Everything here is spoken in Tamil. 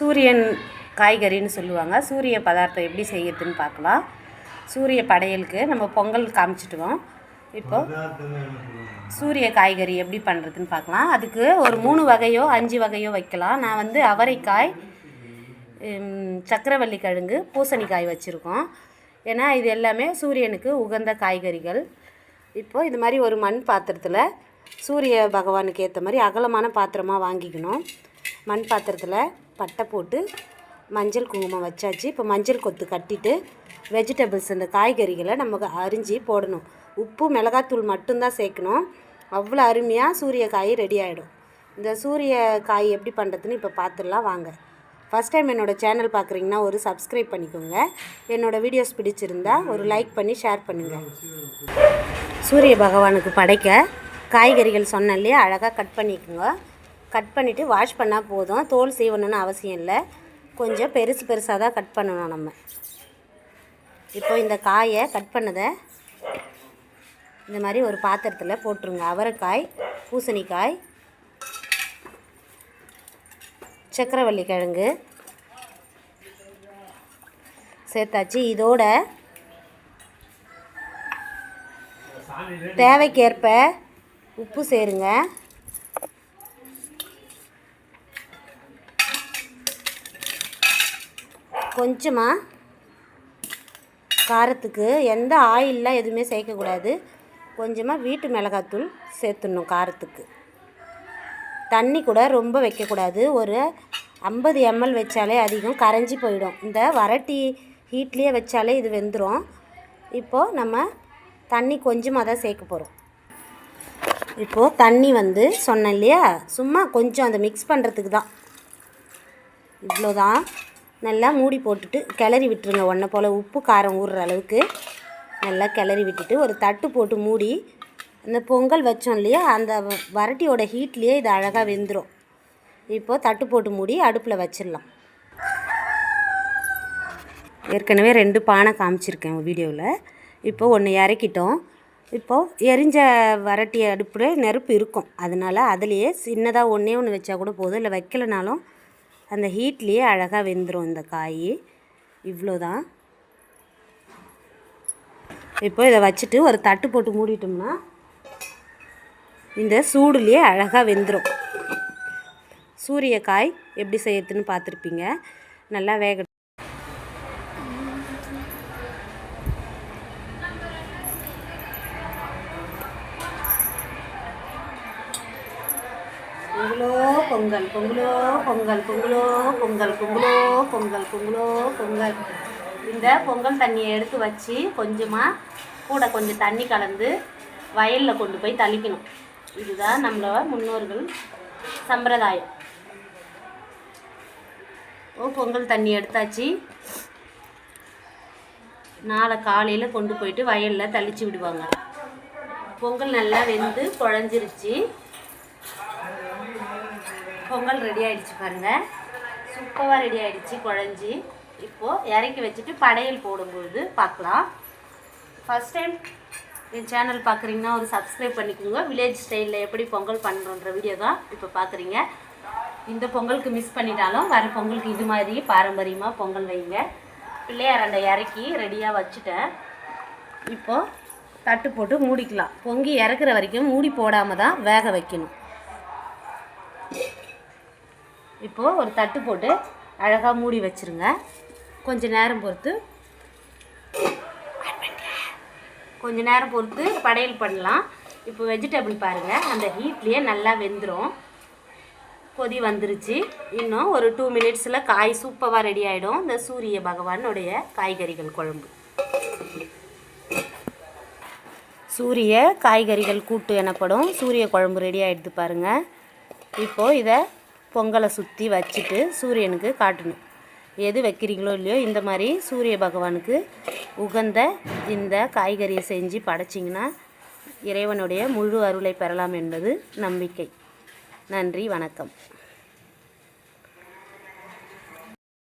சூரியன் காய்கறின்னு சொல்லுவாங்க. சூரிய பதார்த்தம் எப்படி செய்யறதுன்னு பார்க்கலாம். சூரிய படையலுக்கு நம்ம பொங்கல் காமிச்சிட்டுவோம். இப்போ சூரிய காய்கறி எப்படி பண்ணுறதுன்னு பார்க்கலாம். அதுக்கு ஒரு மூணு வகையோ அஞ்சு வகையோ வைக்கலாம். நான் வந்து அவரைக்காய் சக்கரவள்ளி கிழங்கு பூசணிக்காய் வச்சுருக்கோம். ஏன்னா இது எல்லாமே சூரியனுக்கு உகந்த காய்கறிகள். இப்போது இது மாதிரி ஒரு மண் பாத்திரத்தில் சூரிய பகவானுக்கு ஏற்ற மாதிரி அகலமான பாத்திரமாக வாங்கிக்கணும். மண் பாத்திரத்தில் பட்டை போட்டு மஞ்சள் குங்குமம் வச்சாச்சு. இப்போ மஞ்சள் கொத்து கட்டிட்டு வெஜிடபிள்ஸ் இந்த காய்கறிகளை நமக்கு அரிஞ்சு போடணும். உப்பு மிளகாத்தூள் மட்டும்தான் சேர்க்கணும். அவ்வளோ அருமையாக சூரிய காய் ரெடி ஆகிடும் இந்த சூரிய காய் எப்படி பண்ணுறதுன்னு இப்போ பார்த்துடலாம் வாங்க. ஃபஸ்ட் டைம் என்னோடய சேனல் பார்க்குறீங்கன்னா ஒரு சப்ஸ்கிரைப் பண்ணிக்கோங்க. என்னோடய வீடியோஸ் பிடிச்சிருந்தா ஒரு லைக் பண்ணி ஷேர் பண்ணுங்கள் சூரிய பகவானுக்கு படைக்க காய்கறிகள் சொன்னேன் அழகாக கட் பண்ணிக்கோங்க. கட் பண்ணிவிட்டு வாஷ் பண்ணால் போதும். தோல் சீவணும்னு அவசியம் இல்லை. கொஞ்சம் பெருசு பெருசாக தான் கட் பண்ணணும் நம்ம. இப்போ இந்த காயை கட் பண்ணதை இந்த மாதிரி ஒரு பாத்திரத்தில் போட்டுருங்க. அவரைக்காய் பூசணிக்காய் சக்கரவள்ளி கிழங்கு சேர்த்தாச்சு. இதோட தேவைக்கேற்ப உப்பு சேருங்க. கொஞ்சமாக காரத்துக்கு எந்த ஆயிலெலாம் எதுவுமே சேர்க்கக்கூடாது. கொஞ்சமாக வீட்டு மிளகாத்தூள் சேர்த்துடணும் காரத்துக்கு. தண்ணி கூட ரொம்ப வைக்கக்கூடாது. ஒரு ஐம்பது எம்எல் வச்சாலே அதிகம் கரைஞ்சி போயிடும். இந்த வரட்டி ஹீட்லேயே வச்சாலே இது வெந்துடும் இப்போது நம்ம தண்ணி கொஞ்சமாக தான் சேர்க்க போகிறோம் இப்போது தண்ணி வந்து சொன்னேன் இல்லையா? சும்மா கொஞ்சம் அந்த மிக்ஸ் பண்ணுறதுக்கு தான். இவ்வளோதான். நல்லா மூடி போட்டுட்டு கிளறி விட்டுருங்க. ஒன்றை போல் உப்பு காரம் ஊறுற அளவுக்கு நல்லா கிளறி விட்டுட்டு ஒரு தட்டு போட்டு மூடி அந்த பொங்கல் வச்சோம் இல்லையா அந்த வ- வரட்டியோட ஹீட்லேயே இது அழகாக வெந்துடும் இப்போது தட்டு போட்டு மூடி அடுப்பில் வச்சிடலாம். ஏற்கனவே ரெண்டு பானை காமிச்சிருக்கேன் வீடியோவில் இப்போ ஒன்று இறக்கிட்டோம். இப்போது எரிஞ்ச வரட்டி அடுப்பில் நெருப்பு இருக்கும். அதனால் அதுலேயே சின்னதாக ஒன்றே ஒன்று வச்சா கூட போதும். இல்லை வைக்கலனாலும் அந்த ஹீட்லேயே அழகாக வெந்துடும் இந்த காய். இவ்வளோதான் இப்போ இதை வச்சுட்டு ஒரு தட்டு போட்டு மூடிட்டோம்னா இந்த சூடுலேயே அழகாக வெந்துடும் சூரியக்காய் எப்படி செய்யறதுன்னு பார்த்துருப்பீங்க. நல்லா வேக இவ்வளோ பொங்கல் பொங்கலோ பொங்கல் பொங்கலோ பொங்கல் பொங்கலோ பொங்கல் பொங்கலோ பொங்கல். இந்த பொங்கல் தண்ணியை எடுத்து வச்சு கொஞ்சமாக கூட கொஞ்சம் தண்ணி கலந்து வயலில் கொண்டு போய் தளிக்கணும். இதுதான் நம்மளோட முன்னோர்கள் சம்பிரதாயம். ஓ பொங்கல் தண்ணி எடுத்தாச்சு. நாளை காலையில் கொண்டு போயிட்டு வயலில் தளிச்சு விடுவாங்க. பொங்கல் நல்லா வெந்து குழஞ்சிருச்சு. பொங்கல் ரெடி ஆகிடுச்சு பாருங்கள் சூப்பராக ரெடி ஆகிடுச்சு குழஞ்சி. இப்போது இறக்கி வச்சுட்டு படையல் போடும்பொழுது பார்க்கலாம். ஃபஸ்ட் டைம் என் சேனல் பார்க்குறீங்கன்னா ஒரு சப்ஸ்கிரைப் பண்ணிக்கோங்க. வில்லேஜ் ஸ்டைலில் எப்படி பொங்கல் பண்ணுறோன்ற வீடியோ தான் இப்போ பார்க்குறீங்க. இந்த பொங்கலுக்கு மிஸ் பண்ணிட்டாலும் வர பொங்கலுக்கு இது மாதிரி பாரம்பரியமாக பொங்கல் வைங்க. அந்த இறக்கி ரெடியாக வச்சுட்டேன். இப்போது தட்டு போட்டு மூடிக்கலாம். பொங்கி இறக்குற வரைக்கும் மூடி போடாமல் தான் வேக வைக்கணும். இப்போது ஒரு தட்டு போட்டு அழகாக மூடி வச்சுருங்க. கொஞ்சம் நேரம் பொறுத்து கொஞ்சம் நேரம் பொறுத்து படையல் பண்ணலாம். இப்போ வெஜிடபிள் பாருங்கள் அந்த ஹீட்லேயே நல்லா வெந்துடும் கொதி வந்துருச்சு. இன்னும் ஒரு டூ மினிட்ஸில் காய் சூப்பராக ரெடி ஆகிடும் இந்த சூரிய பகவானுடைய காய்கறிகள் குழம்பு. சூரிய காய்கறிகள் கூட்டு எனப்படும். சூரிய குழம்பு ரெடி ஆகிடுது பாருங்கள் இப்போது இதை பொங்கலை சுற்றி வச்சுட்டு சூரியனுக்கு காட்டணும். எது வைக்கிறீங்களோ இல்லையோ இந்த மாதிரி சூரிய பகவானுக்கு உகந்த இந்த காய்கறியை செஞ்சு படைச்சிங்கன்னா இறைவனுடைய முழு அருளை பெறலாம் என்பது நம்பிக்கை. நன்றி வணக்கம்.